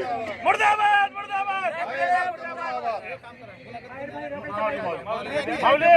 मुर्दाबाद मुर्दाबाद माऊली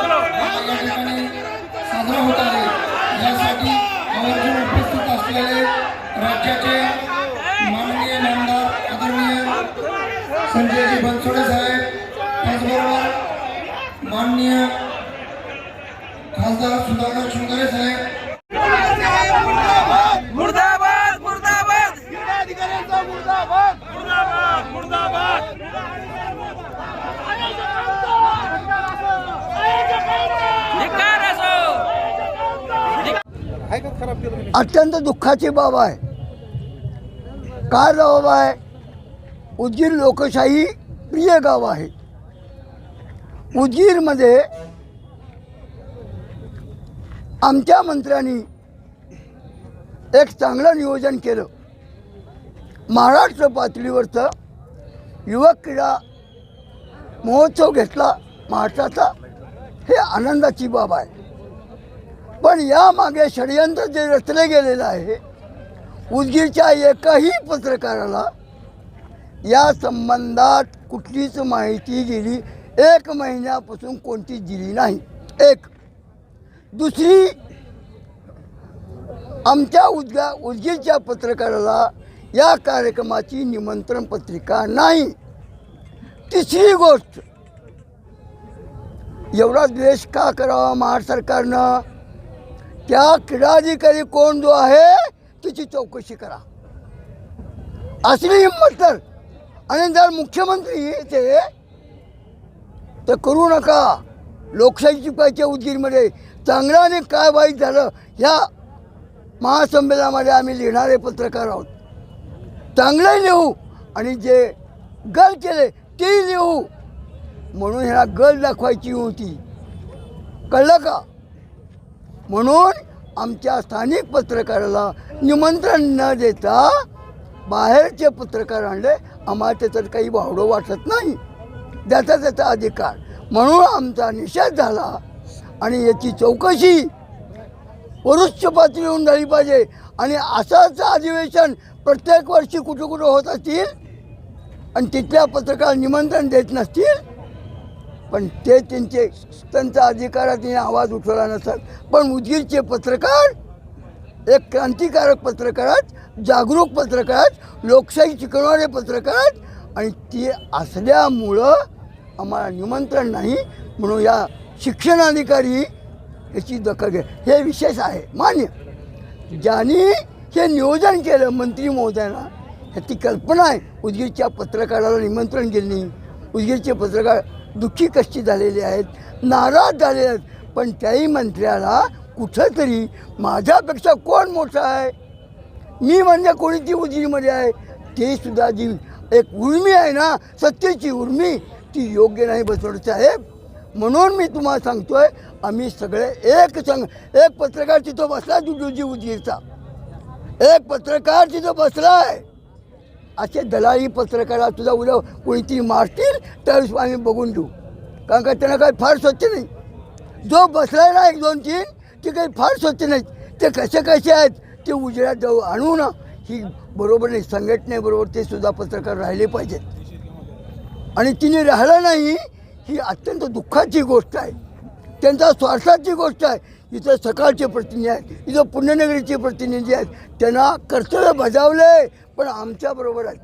होत आहे. यासाठी आवर्जून उपस्थित असलेले राज्याचे माननीय नामदार आदरणीय संजयजी बनसोडे साहेब त्याचबरोबर माननीय खासदार सुधाकर शृंगारे साहेब अत्यंत दुःखाची बाब आहे. काय बाब आहे. उदगीर लोकशाही प्रिय गाव आहे. उदगीरमध्ये आमच्या मंत्र्यांनी एक चांगलं नियोजन केलं. महाराष्ट्र पातळीवरचं युवक क्रीडा महोत्सव घेतला महाराष्ट्राचा हे आनंदाची बाब आहे. पण यामागे षडयंत्र जे रचले गेलेलं आहे उदगीरच्या एकाही पत्रकाराला या संबंधात कुठलीच माहिती गेली एक महिन्यापासून कोणतीच दिली नाही. एक. दुसरी आमच्या उद्गा उदगीरच्या पत्रकाराला या कार्यक्रमाची निमंत्रण पत्रिका नाही. तिसरी गोष्ट एवढा द्वेष का करावा महाराष्ट्र सरकारनं? त्या क्रीडाधिकारी कोण जो आहे तिची चौकशी करा. असली हिंमत तर. आणि जर मुख्यमंत्री येते तर करू नका. लोकशाही चुकायच्या उदगीरमध्ये चांगल्याने काय वाईट झालं ह्या महासंमेलनामध्ये आम्ही लिहिणारे पत्रकार आहोत. चांगलंही लिहू आणि जे गल केले तेही लिहू. म्हणून ह्याला गल दाखवायची होती. कळलं का? म्हणून आमच्या स्थानिक पत्रकाराला निमंत्रण न देता बाहेरचे पत्रकार आणले. आम्हाला त्याच्यात काही वावडं वाटत नाही. त्याचा त्याचा अधिकार. म्हणून आमचा निषेध झाला. आणि याची चौकशी वरिष्ठ पातळीहून झाली पाहिजे. आणि असंच अधिवेशन प्रत्येक वर्षी कुठं कुठं होत असतील आणि तिथल्या पत्रकार निमंत्रण देत नसतील पण ते त्यांचे त्यांचा अधिकारात आवाज उठवला नसतात पण उदगीरचे पत्रकार एक क्रांतिकारक पत्रकारात जागरूक पत्रकारात लोकशाही शिकवणारे पत्रकार आणि ते असल्यामुळं आम्हाला निमंत्रण नाही म्हणून या शिक्षणाधिकारी याची दखल घे हे विशेष आहे. मान्य. ज्यांनी हे नियोजन केलं मंत्री महोदयांना ह्याची कल्पना आहे. उदगीरच्या पत्रकाराला निमंत्रण गेलं नाही उदगीरचे पत्रकार दुःखी कष्टी झालेले आहेत नाराज झालेले आहेत. पण त्याही मंत्र्याला कुठंतरी माझ्यापेक्षा कोण मोठा आहे? मी म्हणजे कोणी ती उजवीमध्ये आहे? ते सुद्धा जी एक उर्मी आहे ना सत्तेची उर्मी ती योग्य नाही बसवड साहेब. म्हणून मी तुम्हाला सांगतो आहे आम्ही सगळे एक संग एक पत्रकार तिथं बसला जुजूजी उदगीरचा. एक पत्रकार तिथं बसला आहे असे दलाली पत्रकारा तुझा उद्या कोणीतरी मारतील तर आम्ही बघून घेऊ. कारण का त्यांना काही फार स्वच्छ नाही. जो बसलाय ना एक दोन तीन ते काही फार स्वच्छ नाहीत. ते कसे कसे आहेत ते उजेडात जाऊ आणू ना. ही बरोबर नाही संघटनेबरोबर ते सुद्धा पत्रकार राहिले पाहिजेत. आणि तिने राहिलं नाही ही अत्यंत दुःखाची गोष्ट आहे. त्यांचा स्वार्थाची गोष्ट आहे. इथं सकाळचे प्रतिनिधी आहेत इथं पुण्यनगरीचे प्रतिनिधी आहेत. त्यांना कर्तव्य बजावले पण आमच्याबरोबर आहेत.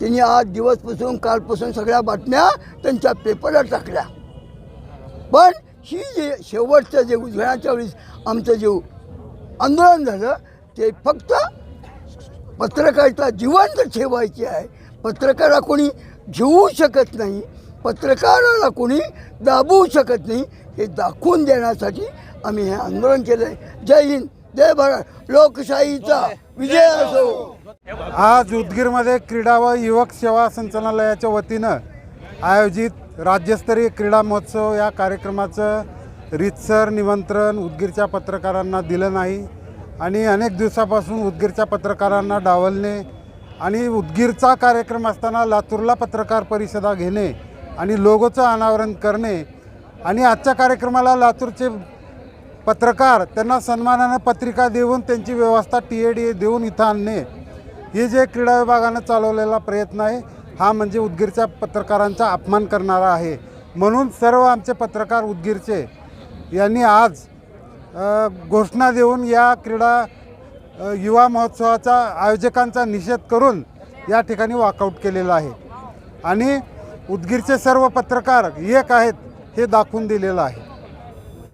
त्यांनी आज दिवसपासून कालपासून सगळ्या बातम्या त्यांच्या पेपरला टाकल्या. पण ही जे शेवटचं जे उजळण्याच्या वेळेस आमचं जे आंदोलन झालं ते फक्त पत्रकारिता जिवंत ठेवायची आहे. पत्रकारा कोणी घेऊ शकत नाही. पत्रकाराला कोणी दाबवू शकत नाही हे दाखवून देण्यासाठी आम्ही हे आंदोलन केलं आहे जय हिंद जय भारत. लोकशाहीचा विजय असो. आज उदगीरमध्ये क्रीडा व युवक सेवा संचालनालयाच्या वतीनं आयोजित राज्यस्तरीय क्रीडा महोत्सव या कार्यक्रमाचं रीतसर निमंत्रण उदगीरच्या पत्रकारांना दिलं नाही आणि अनेक दिवसापासून उदगीरच्या पत्रकारांना डावलणे आणि उदगीरचा कार्यक्रम असताना लातूरला पत्रकार परिषदा घेणे आणि लोगोचं अनावरण करणे आणि आजच्या कार्यक्रमाला लातूरचे पत्रकार त्यांना सन्मानानं पत्रिका देऊन त्यांची व्यवस्था टी ए डी ए देऊन इथं आणणे हे जे क्रीडा विभागानं चालवलेला प्रयत्न आहे हा म्हणजे उदगीरच्या पत्रकारांचा अपमान करणारा आहे. म्हणून सर्व आमचे पत्रकार उदगीरचे यांनी आज घोषणा देऊन या क्रीडा युवा महोत्सवाचा आयोजकांचा निषेध करून या ठिकाणी वॉकआउट केलेला आहे. आणि उदगीरचे सर्व पत्रकार एक आहेत हे दाखवून दिलेलं आहे.